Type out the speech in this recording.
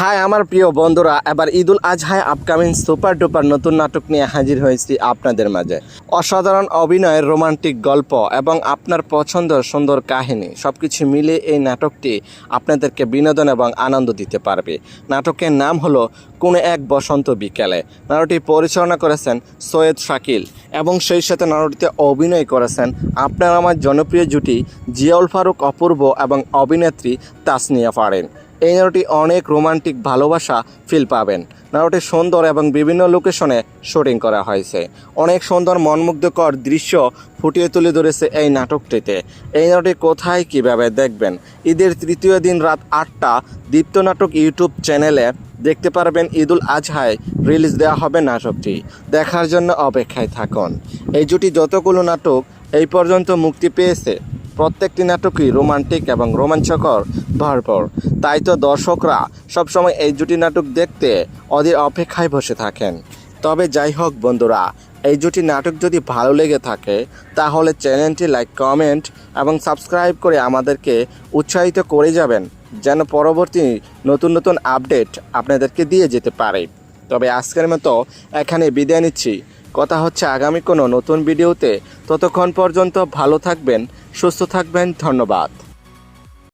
High, আমার প্রিয় বন্ধুরা, এবার ঈদুল আজহায় আপকামিং সুপার ডুপার নতুন নাটক নিয়ে হাজির হয়েছি আপনাদের মাঝে। অসাধারণ অভিনয়ের রোমান্টিক গল্প এবং আপনার পছন্দের সুন্দর কাহিনী সব কিছু মিলে এই নাটকটি আপনাদেরকে বিনোদন এবং আনন্দ দিতে পারবে। নাটকের নাম হলো কোন এক বসন্ত বিকেলে। নাটকটি পরিচালনা করেছেন সৈয়দ শাকিল এবং সেই সাথে নাটকটিতে অভিনয় করেছেন আপনার আমার জনপ্রিয় জুটি জিয়াউল ফারুক অপূর্ব এবং অভিনেত্রী তাসনিয়া ফারেন। এই নাটকটি অনেক রোমান্টিক ভালোবাসা ফিল পাবেন। নাটকটি সুন্দর এবং বিভিন্ন লোকেশনে শুটিং করা হয়েছে। অনেক সুন্দর মনমুগ্ধকর দৃশ্য ফুটিয়ে তুলে ধরেছে এই নাটকটিতে। এই নাটকটি কোথায় কীভাবে দেখবেন? ঈদের তৃতীয় দিন রাত আটটা, দীপ্ত নাটক ইউটিউব চ্যানেলে দেখতে পারবেন ঈদুল আজহায় রিলিজ দেওয়া হবে নাটকটি। দেখার জন্য অপেক্ষায় থাকুন। এই জুটি যতগুলো নাটক এই পর্যন্ত মুক্তি পেয়েছে প্রত্যেকটি নাটকই রোমান্টিক এবং রোমাঞ্চকর, ভরপুর। তাই তো দর্শকরা সবসময় এই জুটি নাটক দেখতে অধীর অপেক্ষায় বসে থাকেন। তবে যাই হোক বন্ধুরা, এই জুটি নাটক যদি ভালো লেগে থাকে, তাহলে চ্যানেলটি লাইক, কমেন্ট এবং সাবস্ক্রাইব করে আমাদেরকে উৎসাহিত করে যাবেন, যেন পরবর্তী নতুন নতুন আপডেট আপনাদেরকে দিয়ে যেতে পারে। তবে আজকের মতো এখানে বিদায় নিচ্ছি। কথা হচ্ছে আগামী কোনো নতুন ভিডিওতে। ততক্ষণ পর্যন্ত ভালো থাকবেন সুস্থ থাকবেন ধন্যবাদ।